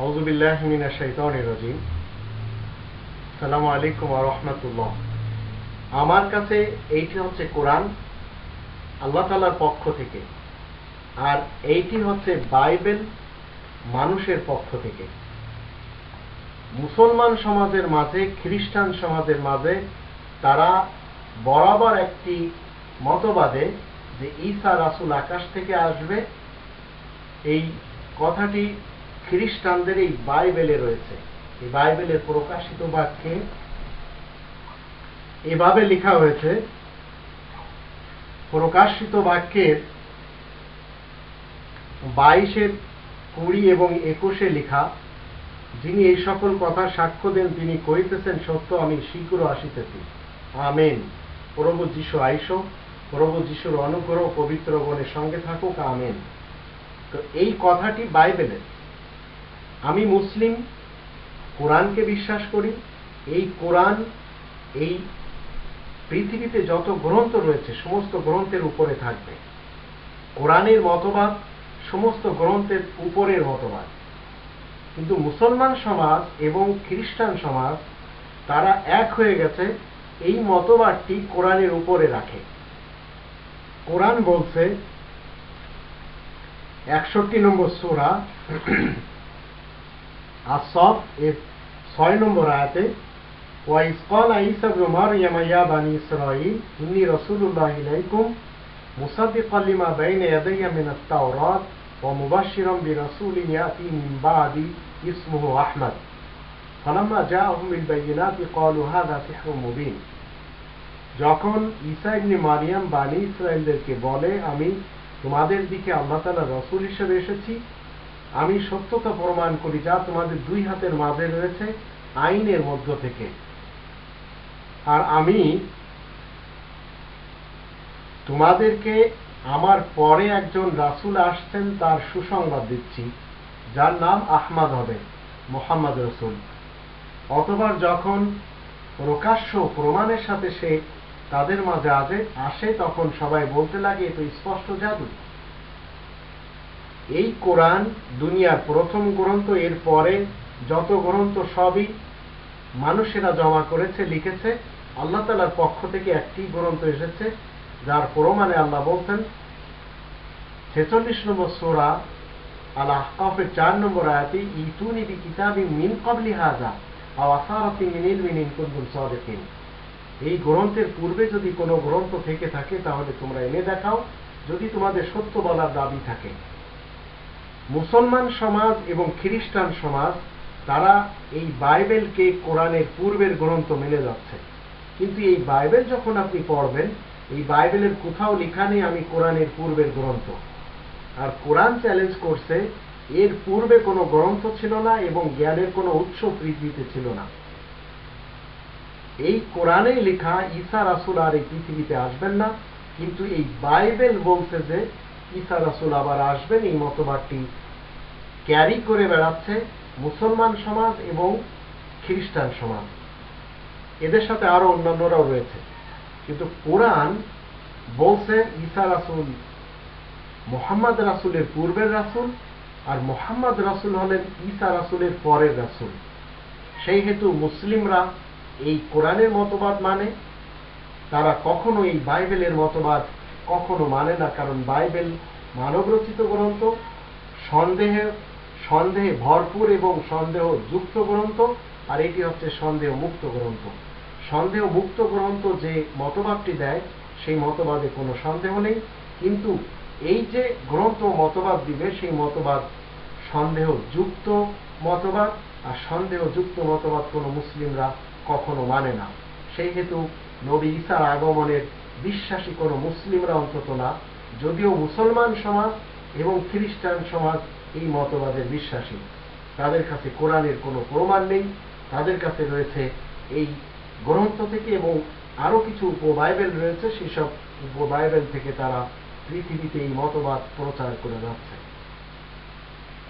আউজুবিল্লাহ মিনা শাইতানির রাজিম। সালামু আলাইকুম ওয়া রাহমাতুল্লাহ। আমার কাছে এইটি হচ্ছে কোরআন, আল্লাহ তাআলার পক্ষ থেকে। আর এইটি হচ্ছে বাইবেল মানুষের পক্ষ থেকে। মুসলমান সমাজের মাঝে, খ্রিস্টান সমাজের মাঝে তারা বরাবর একটি মতবাদে যে ঈসা রাসুল আকাশ থেকে আসবে, এই কথাটি খ্রিস্টানদের এই বাইবেলে রয়েছে। এই বাইবেলের প্রকাশিত বাক্যে এভাবে লেখা হয়েছে, প্রকাশিত বাক্যের বাইশের কুড়ি এবং একুশে লেখা, যিনি এই সকল কথা সাক্ষ্য দেন, তিনি কহিতেছেন, সত্য, আমি শীঘ্র আসিতেছি। আমেন। প্রভু যিশু, আইস। প্রভু যিশুর অনুগ্রহ পবিত্র গণের সঙ্গে থাকুক। আমেন। তো এই কথাটি বাইবেলের। আমি মুসলিম, কোরআনকে বিশ্বাস করি। এই কোরআন, এই পৃথিবীতে যত গ্রন্থ রয়েছে, সমস্ত গ্রন্থের উপরে থাকবে। কোরআনের মতবাদ, সমস্ত গ্রন্থের উপরের মতবাদ। কিন্তু মুসলমান সমাজ এবং খ্রিস্টান সমাজ, তারা এক হয়ে গেছে, এই মতবাদটি কোরআনের উপরে রাখে। কোরআন বলছে, একষট্টি নম্বর সোরা আসফ এর ছয় নম্বর আয়াতে وإذ قال عيسى ابن مريم يا بني إسرائيل إني رسول الله إليكم مصدقا لما بين يدي من التوراة ومبشرا برسول يأتي من بعدي اسمه أحمد فلما جاءهم بالبينات قالوا هذا سحر مبين যখন ঈসা ইবনে মারিয়াম বানি ইসরায়েলদেরকে বলে আমি তোমাদের দিকে আল্লাহ তালা রসুল হিসেবে এসেছি আমি সত্যতা প্রমাণ করি যা তোমাদের দুই হাতের মাঝে রয়েছে আইনের মধ্য থেকে। আর আমি তোমাদেরকে আমার পরে একজন রাসুল আসছেন, তার সুসংবাদ দিচ্ছি, যার নাম আহমাদ হবে, মোহাম্মদ রসুল। অতবার যখন প্রকাশ্য প্রমাণের সাথে সে তাদের মাঝে আসে, তখন সবাই বলতে লাগে, এ তো স্পষ্ট জাদু। এই কোরআন দুনিয়ার প্রথম গ্রন্থ, এর পরে যত গ্রন্থ সবই মানুষেরা জমা করেছে, লিখেছে, আল্লাহ তালার পক্ষ থেকে একটি গ্রন্থ এসেছে, যার প্রমাণে আল্লাহ বলছেন, ছেচল্লিশ নম্বর সোরা আল আহকাফের চার নম্বর আয়াতে, ইতুনি বি কিতাবি মিন কবলি হাজা আওয়াসারতি মিনিল মিনিন কুন্দুল সদেকিন। এই গ্রন্থের পূর্বে যদি কোনো গ্রন্থ থেকে থাকে, তাহলে তোমরা এনে দেখাও, যদি তোমাদের সত্য বলার দাবি থাকে। মুসলমান সমাজ এবং খ্রিস্টান সমাজ, তারা এই বাইবেলকে কোরআনের পূর্বের গ্রন্থ মেনে যাচ্ছে। কিন্তু এই বাইবেল যখন আপনি পড়বেন, এই বাইবেলের কোথাও লেখা নেই, আমি কোরআনের পূর্বের গ্রন্থ। আর কোরআন চ্যালেঞ্জ করছে, এর পূর্বে কোনো গ্রন্থ ছিল না এবং জ্ঞানের কোনো উৎস পৃথিবীতে ছিল না। এই কোরআনে লেখা, ঈসা রাসুল আর এই পৃথিবীতে আসবেন না, কিন্তু এই বাইবেল বলছে যে ঈসা রাসুল আবার আসবেন এই মতবাদটি ক্যারি করে বেড়াচ্ছে মুসলমান সমাজ এবং খ্রিস্টান সমাজ। এদের সাথে আরও অন্যান্যরাও রয়েছে। কিন্তু কোরআন বলছে ঈসা রাসুল, মোহাম্মদ রাসুলের পূর্বের রাসুল আর মোহাম্মদ রাসুল হলেন ঈসা রাসুলের পরের রাসুল। সেই হেতু মুসলিমরা এই কোরআনের মতবাদ মানে তারা কখনো এই বাইবেলের মতবাদ কখনো মানে না, কারণ বাইবেল মানবরচিত গ্রন্থ, সন্দেহে সন্দেহে ভরপুর এবং সন্দেহ যুক্ত গ্রন্থ, আর এটি হচ্ছে সন্দেহ মুক্ত গ্রন্থ। সন্দেহ মুক্ত গ্রন্থ যে মতবাদটি দেয়, সেই মতবাদে কোনো সন্দেহ নেই, কিন্তু এই যে গ্রন্থ মতবাদ দিবে, সেই মতবাদ সন্দেহ যুক্ত মতবাদ, আর সন্দেহ যুক্ত মতবাদ কোনো মুসলিমরা কখনো মানে না। সেই হেতু নবী ঈসার আগমনের বিশ্বাসী কোনো মুসলিমরা অন্তত না, যদিও মুসলমান সমাজ এবং খ্রিস্টান সমাজ এই মতবাদের বিশ্বাসী। তাদের কাছে কোরআনের কোনো প্রমাণ নেই, তাদের কাছে রয়েছে এই গ্রন্থ থেকে এবং আরও কিছু উপবাইবেল রয়েছে, সেসব উপবাইবেল থেকে তারা পৃথিবীতে এই মতবাদ প্রচার করে যাচ্ছে।